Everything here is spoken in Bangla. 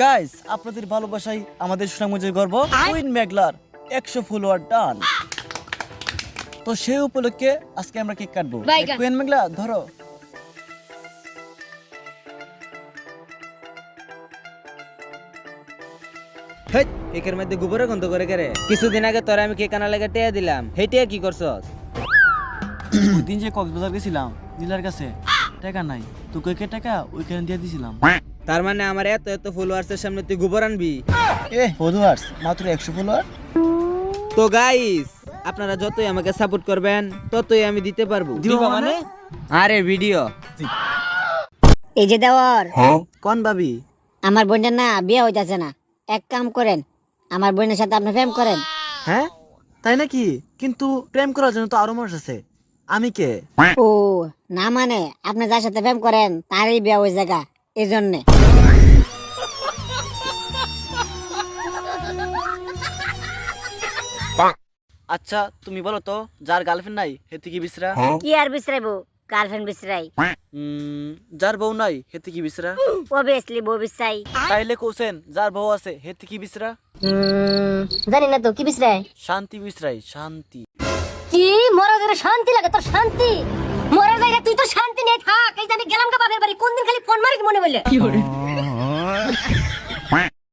গাইস আপনাদের ভালোবাসাই আমাদের সুনামগঞ্জের গর্ব। কুইন মেঘলার একশো ফলোয়ার ডান তো সেই উপলক্ষে আজকে আমরা কেক কাটবো। কুইন মেঘলা ধরো। হেই কেকের মধ্যে গোবরে গন্ধ করে কেরে? কিছুদিন আগে তোরা আমি কেক আনা লাগে টেয়া দিলাম। হেই টেয়া কি করছস? দিন যে কক্সবাজার গেছিলাম নীলার কাছে টাকা নাই। তো কেকের টাকা ওইখানে দিয়ে দিছিলাম। তার মানে আমার এত এত ফলোয়ার্সের সামনে তুই গোবর আনবি? এ ফলোয়ার্স মাত্র একশো ফলোয়ার তো গাইস আপনারা যতই আমাকে সাপোর্ট করবেন ততই আমি দিতে পারব। দিব মানে? আরে ভিডিও এই যে দেওয়ার। কোন ভাবি? আমার বোনের না বিয়ে হইতাছে না। এক কাম করেন আমার বোনের সাথে আপনি প্রেম করেন। হ্যাঁ? তাই নাকি? কিন্তু প্রেম করার জন্য তো আরও মানুষ আছে। আমি কে? ও না মানে আপনি যার সাথে প্রেম করেন তারই বিয়ে ওই জায়গা এই জন্যে আচ্ছা তুমি বলো তো যার গার্লফ্রেন্ড নাই হেতে কি বিসরা কি আর বিশ্রাইবো গার্লফ্রেন্ড বিশ্রাই। উম, যার বউ নাই হেতে কি বিসরা অবভিয়াসলি বউ বিশ্রাই। তাইলে কোসেন যার বউ আছে হেতে কি বিসরা জানি না তো কি বিশ্রাই? শান্তি বিসরাই শান্তি। কি? মরা ধরে শান্তি লাগে তোর শান্তি? মরা জায়গা তুই তো শান্তি নেই থাক এই যে